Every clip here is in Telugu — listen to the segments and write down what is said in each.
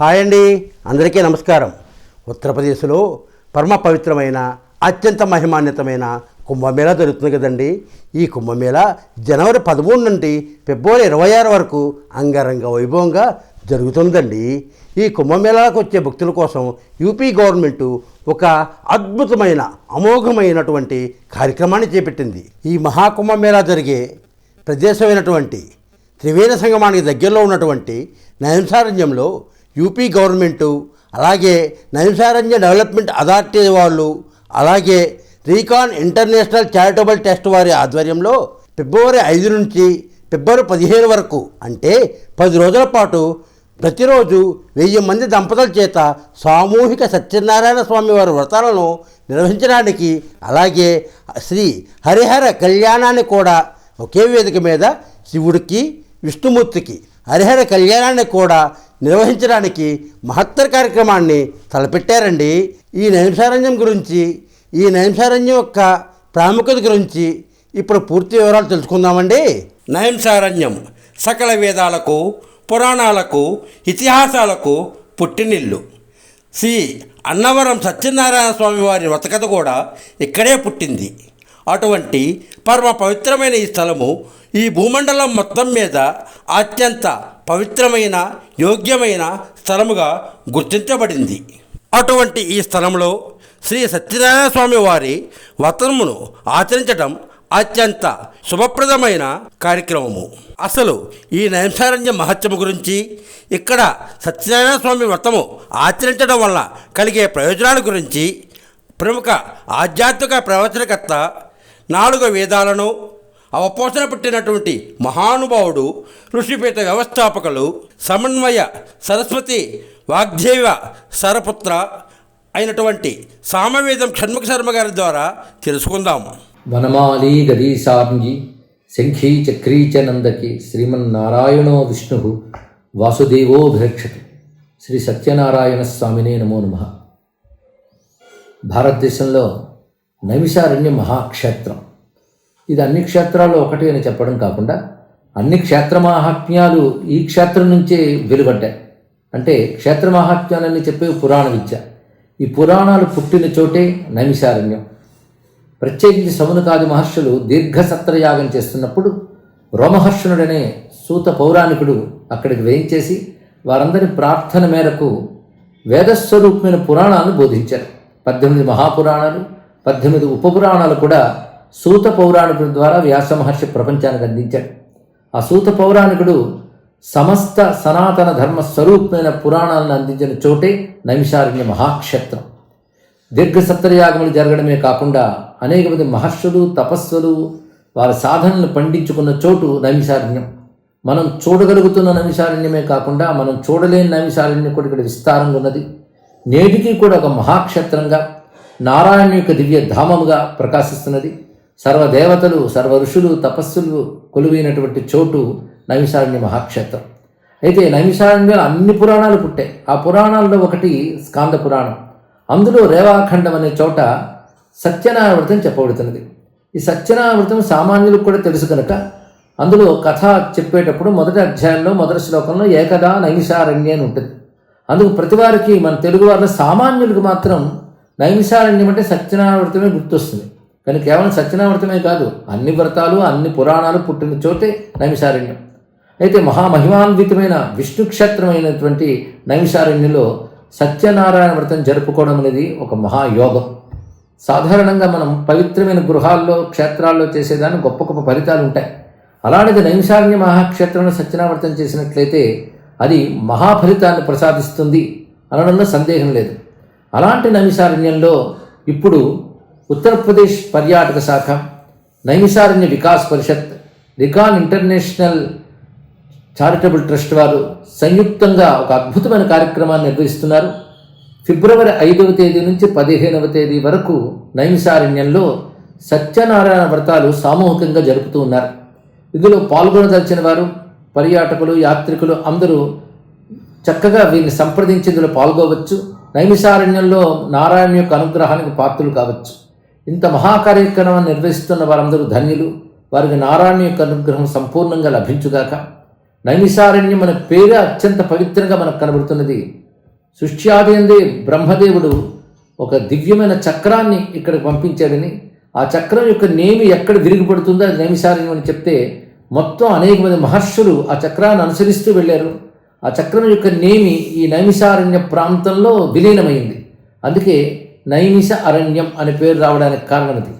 హాయ్ అండి. అందరికీ నమస్కారం. ఉత్తరప్రదేశ్లో పరమ పవిత్రమైన అత్యంత మహిమాన్వితమైన కుంభమేళా జరుగుతుంది కదండి. ఈ కుంభమేళా జనవరి పదమూడు నుండి ఫిబ్రవరి ఇరవై ఆరు వరకు అంగరంగ వైభవంగా జరుగుతుందండి ఈ కుంభమేళాకు వచ్చే భక్తుల కోసం యూపీ గవర్నమెంటు ఒక అద్భుతమైన అమోఘమైనటువంటి కార్యక్రమాన్ని చేపట్టింది. ఈ మహాకుంభమేళా జరిగే ప్రదేశమైనటువంటి త్రివేణ సంగమానికి దగ్గరలో ఉన్నటువంటి నైంసారణ్యంలో యూపీ గవర్నమెంటు అలాగే నైంసారణ్య డెవలప్మెంట్ అథారిటీ వాళ్ళు అలాగే రీకాన్ ఇంటర్నేషనల్ చారిటబుల్ ట్రస్ట్ వారి ఆధ్వర్యంలో ఫిబ్రవరి ఐదు నుంచి ఫిబ్రవరి పదిహేను వరకు అంటే పది రోజుల పాటు ప్రతిరోజు వెయ్యి మంది దంపతుల చేత సామూహిక సత్యనారాయణ స్వామి వారి వ్రతాలను నిర్వహించడానికి అలాగే శ్రీ హరిహర కళ్యాణాన్ని కూడా ఒకే వేదిక మీద శివుడికి విష్ణుమూర్తికి హరిహర కళ్యాణాన్ని కూడా నిర్వహించడానికి మహత్తర కార్యక్రమాన్ని తలపెట్టారండి. ఈ నైంసారణ్యం గురించి ఈ నైంసారణ్యం యొక్క ప్రాముఖ్యత గురించి ఇప్పుడు పూర్తి వివరాలు తెలుసుకుందామండి. నైంసారణ్యం సకల వేదాలకు పురాణాలకు ఇతిహాసాలకు పుట్టినిల్లు. శ్రీ అన్నవరం సత్యనారాయణ స్వామి వారి వ్రతకథ కూడా ఇక్కడే పుట్టింది. అటువంటి పరమ పవిత్రమైన ఈ స్థలము ఈ భూమండలం మొత్తం మీద అత్యంత పవిత్రమైన యోగ్యమైన స్థలముగా గుర్తించబడింది. అటువంటి ఈ స్థలంలో శ్రీ సత్యనారాయణ స్వామి వారి వ్రతమును ఆచరించడం అత్యంత శుభప్రదమైన కార్యక్రమము. అసలు ఈ నైంసారణ్య మహత్యము గురించి ఇక్కడ సత్యనారాయణ స్వామి వ్రతము ఆచరించడం వల్ల కలిగే ప్రయోజనాల గురించి ప్రముఖ ఆధ్యాత్మిక ప్రవచనకర్త నాలుగు వేదాలను అవపోసన పెట్టినటువంటి మహానుభావుడు ఋషిపేట వ్యవస్థాపకులు సమన్వయ సరస్వతి వాగ్దేవ సరపుత్ర అయినటువంటి సామవేదం షణ్ముఖ శర్మ గారి ద్వారా తెలుసుకుందాము వనమాలీ గదీశార్ంగి శంఖీ చక్రీ చ నందకి శ్రీమన్నారాయణో విష్ణు వాసుదేవో భిరక్షతి శ్రీ సత్యనారాయణ స్వామినే నమో నమ. భారతదేశంలో నైమిషారణ్య మహాక్షేత్రం. ఇది అన్ని క్షేత్రాల్లో ఒకటి అని చెప్పడం కాకుండా అన్ని క్షేత్ర మహాత్మ్యాలు ఈ క్షేత్రం నుంచే వెలువడ్డాయి. అంటే క్షేత్రమాహాత్మ్యాలని చెప్పే పురాణ విద్య ఈ పురాణాలు పుట్టిన చోటే నైమిషారణ్యం. ప్రత్యేకించి సమునకాది మహర్షులు దీర్ఘసత్రయాగం చేస్తున్నప్పుడు రోమహర్షణుడనే సూత పౌరాణికుడు అక్కడికి వేయించేసి వారందరి ప్రార్థన మేరకు వేదస్వరూపమైన పురాణాలను బోధించారు. పద్దెనిమిది మహాపురాణాలు పద్దెనిమిది ఉపపురాణాలు కూడా సూత పౌరాణికుడి ద్వారా వ్యాస మహర్షి ప్రపంచానికి అందించాడు ఆ సూత పౌరాణికుడు సమస్త సనాతన ధర్మ స్వరూపమైన పురాణాలను అందించిన చోటే నైమిషారణ్య మహాక్షేత్రం. దీర్ఘ సత్రయాగములు జరగడమే కాకుండా అనేక మంది మహర్షులు తపస్సులు వారి సాధనలు పండించుకున్న చోటు నైమిషారణ్యం. మనం చూడగలుగుతున్న నైమిషారణ్యమే కాకుండా మనం చూడలేని నైమిషారణ్యం కూడా ఇక్కడ విస్తారంగా ఉన్నది. నేటికి కూడా ఒక మహాక్షేత్రంగా నారాయణ యొక్క దివ్య ధామముగా ప్రకాశిస్తున్నది. సర్వదేవతలు సర్వ ఋషులు తపస్సులు కొలువైనటువంటి చోటు నైమిషారణ్య మహాక్షేత్రం. అయితే నైమిషారణ్యంలో అన్ని పురాణాలు పుట్టాయి. ఆ పురాణాల్లో ఒకటి స్కాంద పురాణం. అందులో రేవాఖండం అనే చోట సత్యనారాయణ చెప్పబడుతున్నది. ఈ సత్యనారాయణ సామాన్యులకు కూడా తెలుసు కనుక అందులో కథ చెప్పేటప్పుడు మొదటి అధ్యాయంలో మొదటి శ్లోకంలో ఏకదా నైమిషారణ్య అని ఉంటుంది. అందుకు ప్రతివారికి మన తెలుగు వారిలో సామాన్యులకు మాత్రం నైమిషారణ్యం అంటే సత్యనారాయణ గుర్తొస్తుంది. కానీ కేవలం సత్యనారాయణ కాదు అన్ని వ్రతాలు అన్ని పురాణాలు పుట్టిన చోటే నైమిషారణ్యం. అయితే మహామహిమాన్వితమైన విష్ణు క్షేత్రమైనటువంటి నైమిషారణ్యంలో సత్యనారాయణ వ్రతం జరుపుకోవడం అనేది ఒక మహాయోగం. సాధారణంగా మనం పవిత్రమైన గృహాల్లో క్షేత్రాల్లో చేసేదాన్ని గొప్ప గొప్ప ఫలితాలు ఉంటాయి. అలాంటిది నైమిషారణ్య మహాక్షేత్రంలో సత్యనారాయణ చేసినట్లయితే అది మహాఫలితాన్ని ప్రసాదిస్తుంది అనడంలో సందేహం లేదు. అలాంటి నైమిషారణ్యంలో ఇప్పుడు ఉత్తరప్రదేశ్ పర్యాటక శాఖ Naimisaranya Vikas Parishad recon international charitable trust వారు సంయుక్తంగా ఒక అద్భుతమైన కార్యక్రమాన్ని నిర్వహిస్తున్నారు. ఫిబ్రవరి ఐదవ తేదీ నుంచి పదిహేనవ తేదీ వరకు నైమిసారణ్యంలో సత్యనారాయణ వ్రతాలు సామూహికంగా జరుపుతూ ఉన్నారు. ఇందులో పాల్గొనదలిచిన వారు పర్యాటకులు యాత్రికులు అందరూ చక్కగా వీరిని సంప్రదించి ఇందులో పాల్గొవచ్చు. నైమిషారణ్యంలో నారాయణ యొక్క అనుగ్రహానికి పాత్రలు కావచ్చు. ఇంత మహాకార్యక్రమాన్ని నిర్వహిస్తున్న వారందరూ ధన్యులు. వారికి నారాయణ యొక్క అనుగ్రహం సంపూర్ణంగా లభించుగాక. నైమిసారణ్యం మన పేరే అత్యంత పవిత్రంగా మనకు కనబడుతున్నది. సృష్ట్యాది బ్రహ్మదేవుడు ఒక దివ్యమైన చక్రాన్ని ఇక్కడికి పంపించాడని. ఆ చక్రం యొక్క నేమి ఎక్కడ విరిగిపడుతుందో అది నైమిసారణ్యం అని చెప్తే మొత్తం అనేక మంది మహర్షులు ఆ చక్రాన్ని అనుసరిస్తూ వెళ్ళారు. ఆ చక్రం యొక్క నేమి ఈ నైమిసారణ్య ప్రాంతంలో విలీనమైంది. అందుకే నైమిష అరణ్యం అనే పేరు రావడానికి కారణం ఇది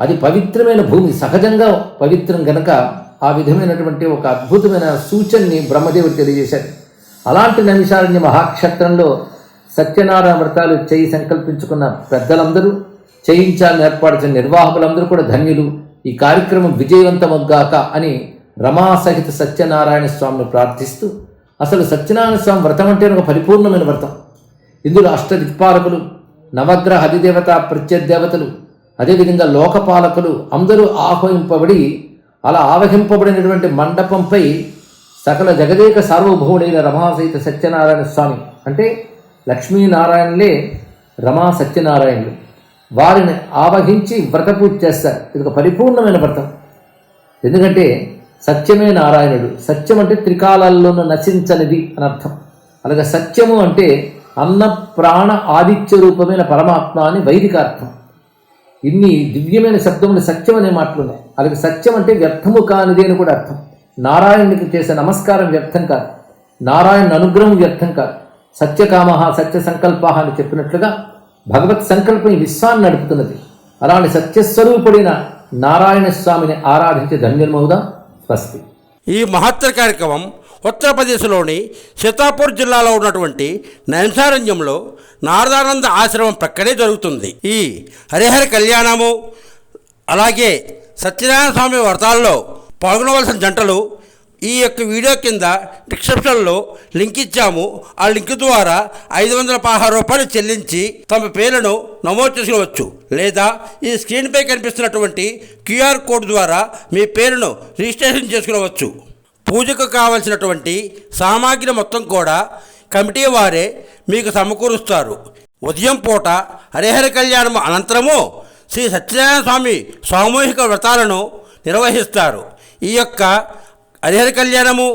అది పవిత్రమైన భూమి. సహజంగా పవిత్రం గనక ఆ విధమైనటువంటి ఒక అద్భుతమైన సూచనని బ్రహ్మదేవుడు తెలియజేశాడు. అలాంటి నైమిషారణ్య మహాక్షేత్రంలో సత్యనారాయణ వ్రతాలు చేయి సంకల్పించుకున్న పెద్దలందరూ చేయించాలని ఏర్పాటు చేసిన నిర్వాహకులందరూ కూడా ధన్యులు. ఈ కార్యక్రమం విజయవంతమగ్గాక అని రమాసహిత సత్యనారాయణ స్వామిని ప్రార్థిస్తూ అసలు సత్యనారాయణ స్వామి వ్రతం అంటే ఒక పరిపూర్ణమైన వ్రతం. ఇందులో అష్టదిక్పాలకులు నవగ్రహ అధిదేవత ప్రత్యదేవతలు అదేవిధంగా లోకపాలకులు అందరూ ఆహ్వానింపబడి అలా ఆవహింపబడినటువంటి మండపంపై సకల జగదేక సార్వభౌముడైన రమాసహిత సత్యనారాయణ స్వామి అంటే లక్ష్మీనారాయణలే రమా సత్యనారాయణులు వారిని ఆవహించి వ్రత పూజ చేస్తారు. ఇది ఒక పరిపూర్ణమైన వ్రతం. ఎందుకంటే సత్యమే నారాయణుడు. సత్యం అంటే త్రికాలాల్లోనూ నశించనిది అని అర్థం. అలాగే సత్యము అంటే అన్న ప్రాణ ఆదిత్య రూపమైన పరమాత్మ అని వైదిక అర్థం ఇన్ని దివ్యమైన శబ్దములు సత్యం అనే మాటలున్నాయి. అలాగే సత్యం అంటే వ్యర్థము కానిది అని కూడా అర్థం. నారాయణునికి చేసే నమస్కారం వ్యర్థం కాదు. నారాయణ అనుగ్రహం వ్యర్థం కాదు. సత్యకామ సత్య సంకల్ప అని చెప్పినట్లుగా భగవత్ సంకల్పం విశ్వాన్ని నడుపుతున్నది. అలాంటి సత్యస్వరూపుడైన నారాయణ స్వామిని ఆరాధించే ధన్యమవుదా స్వస్తి. ఈ మహత్తర కార్యక్రమం ఉత్తరప్రదేశ్లోని సీతాపూర్ జిల్లాలో ఉన్నటువంటి నైంసారణ్యంలో నారదానంద ఆశ్రమం ప్రక్కనే జరుగుతుంది. ఈ హరిహర కళ్యాణము అలాగే సత్యనారాయణ స్వామి వ్రతాల్లో పాల్గొనవలసిన జంటలు ఈ యొక్క వీడియో కింద డిస్క్రిప్షన్లో లింక్ ఇచ్చాము. ఆ లింక్ ద్వారా ఐదు వందల పదహారు రూపాయలు చెల్లించి తమ పేర్లను నమోదు చేసుకోవచ్చు. లేదా ఈ స్క్రీన్పై కనిపిస్తున్నటువంటి క్యూఆర్ కోడ్ ద్వారా మీ పేరును రిజిస్ట్రేషన్ చేసుకోవచ్చు. పూజకు కావలసినటువంటి సామాగ్రి మొత్తం కూడా కమిటీ వారే మీకు సమకూరుస్తారు. ఉదయం పూట హరిహర కళ్యాణం అనంతరము శ్రీ సత్యనారాయణ స్వామి సామూహిక వ్రతాలను నిర్వహిస్తారు. ఈ యొక్క హరిహర కళ్యాణము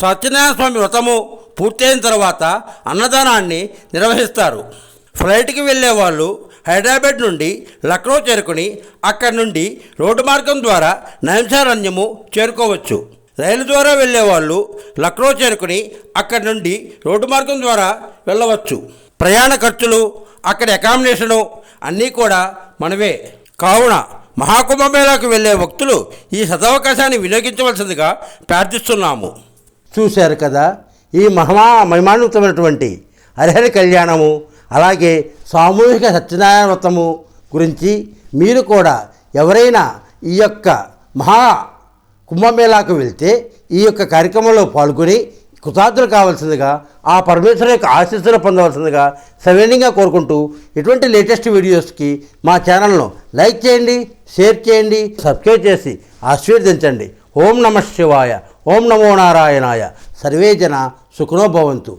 సత్యనారాయణ స్వామి వ్రతము పూర్తయిన తర్వాత అన్నదానాన్ని నిర్వహిస్తారు. ఫ్లైట్కి వెళ్ళే వాళ్ళు హైదరాబాద్ నుండి లక్నో చేరుకుని అక్కడి నుండి రోడ్డు మార్గం ద్వారా నైంసారణ్యము చేరుకోవచ్చు. రైలు ద్వారా వెళ్ళే వాళ్ళు లక్నో చేరుకుని అక్కడి నుండి రోడ్డు మార్గం ద్వారా వెళ్ళవచ్చు. ప్రయాణ ఖర్చులు అక్కడ అకామిడేషను అన్నీ కూడా మనవే. కావున మహాకుంభమేళాకు వెళ్ళే భక్తులు ఈ సదవకాశాన్ని వినియోగించవలసిందిగా ప్రార్థిస్తున్నాము. చూశారు కదా ఈ మహా మహిమాన్వితమైనటువంటి హరిహరి కళ్యాణము అలాగే సామూహిక సత్యనారాయణ వ్రతము గురించి మీరు కూడా ఎవరైనా ఈ యొక్క మహా కుంభమేళాకు వెళ్తే ఈ యొక్క కార్యక్రమంలో పాల్గొని కృతార్థులు కావాల్సిందిగా ఆ పరమేశ్వర యొక్క ఆశీస్సులు పొందవలసిందిగా సవినీయంగా కోరుకుంటూ ఇటువంటి లేటెస్ట్ వీడియోస్కి మా ఛానల్ను లైక్ చేయండి షేర్ చేయండి సబ్స్క్రైబ్ చేసి ఆశీర్వదించండి. ఓం నమ శివాయ. ఓం నమో నారాయణాయ. సర్వే జన భవంతు.